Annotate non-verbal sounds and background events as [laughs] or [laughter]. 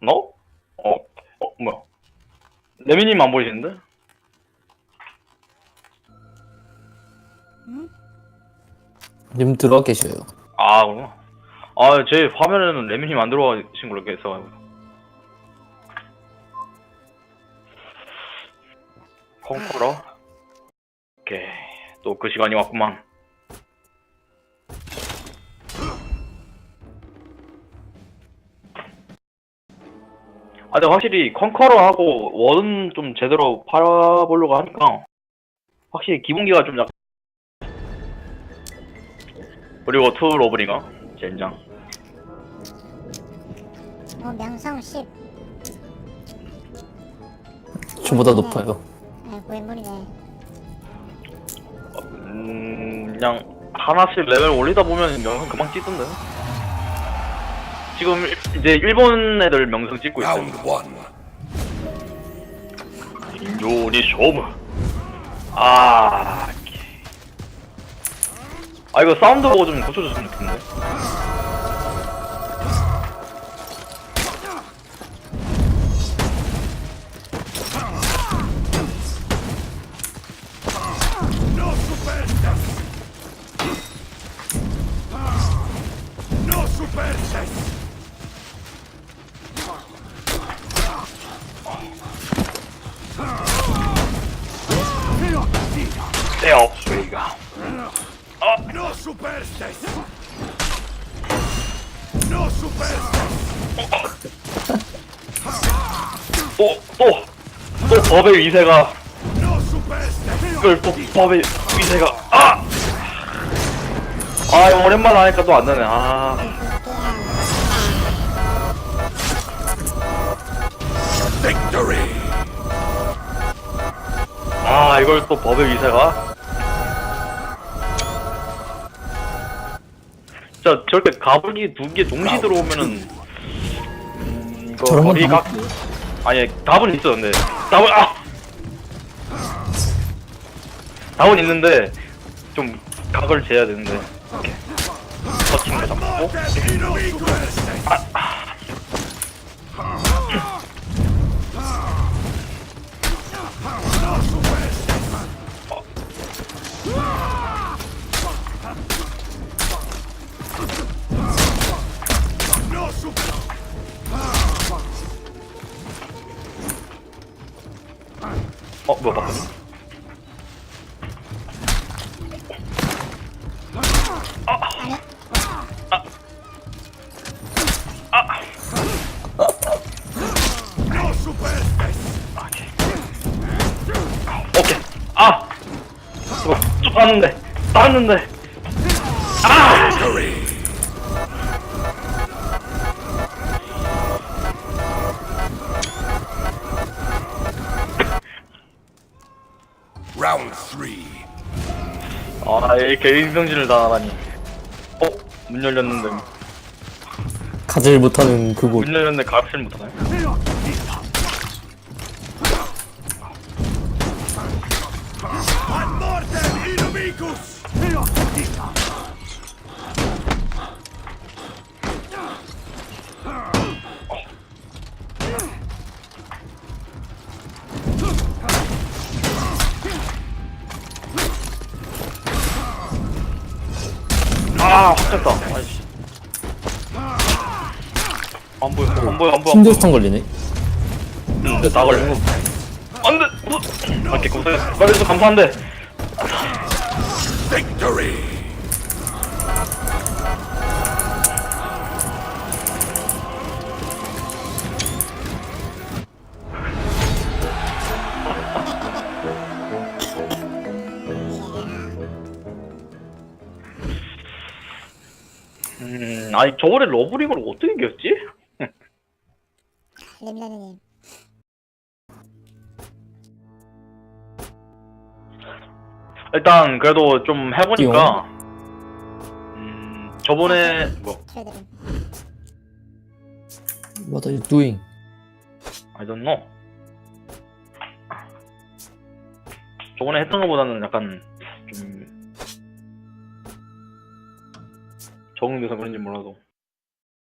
너? 어? 어 뭐야? 레미님 안 보이시는데? 님 들어와 계셔요. 아 그렇구나. 아제 화면에는 레미님 안 들어가신 걸로 이렇게 해서 콩쿠러 오케이 또 그 시간이 왔구만 아 근데 확실히 컨커러하고 원은 좀 제대로 팔아보려고 하니까 확실히 기본기가 좀 약... 그리고 투 로브리가 젠장 어, 명성 10. 저보다 높아요. 아, 고인물이네. 음, 그냥 하나씩 레벨 올리다 보면 명성 금방 찍던데. 지금 일- 이제 일본 애들 명성 찍고 있어요. Round one. 인조니 쇼무. 아, 개. 아 이거 사운드 보고 좀 고쳐줬으면 좋겠는데. 떼어 소리가. No superstes. No superstes. 또, 또, 또 법의 위세가. 이걸 또 법의 위세가, 아! 아, 이거 오랜만에 하니까 또안 되네, 아. Victory. 아, 이걸 또 법의 위세가? 자, 저렇게 가불기 두 개 동시 들어오면은, 음, 이거 저런 건 거리가, 다 아니, 답은 있어, 근데. 답은, 아! 답은 있는데, 좀, 각을 재야 되는데. 이렇게. 터칭을 잡고. No superstes. No superstes. 오케이. 아! 이거 쭉 봤는데, 봤는데. 아! Round three. 아, 이 개인정신을 당하다니. 어? 문 열렸는데. 가질 못하는 그곳. 문 열렸는데 가락실 못하네. Mortem inimicus. 아, 확 됐다. 아이씨. 안 보여, 안 보여, 안 보여. 안 보여. 힘들스턴 걸리네. 응, 나 걸려. 안 돼! 어? 오케이, 고생. 빨리해서 감사한데. Victory. 아니, 저번에 러브링을 어떻게 이겼지? [laughs] 렘라드님. 일단, 그래도 좀 해보니까. 음, 저번에, 뭐, 트레드님. What are you doing? I don't know. 저번에 했던 것보다는 약간 적응돼서 그런지 몰라도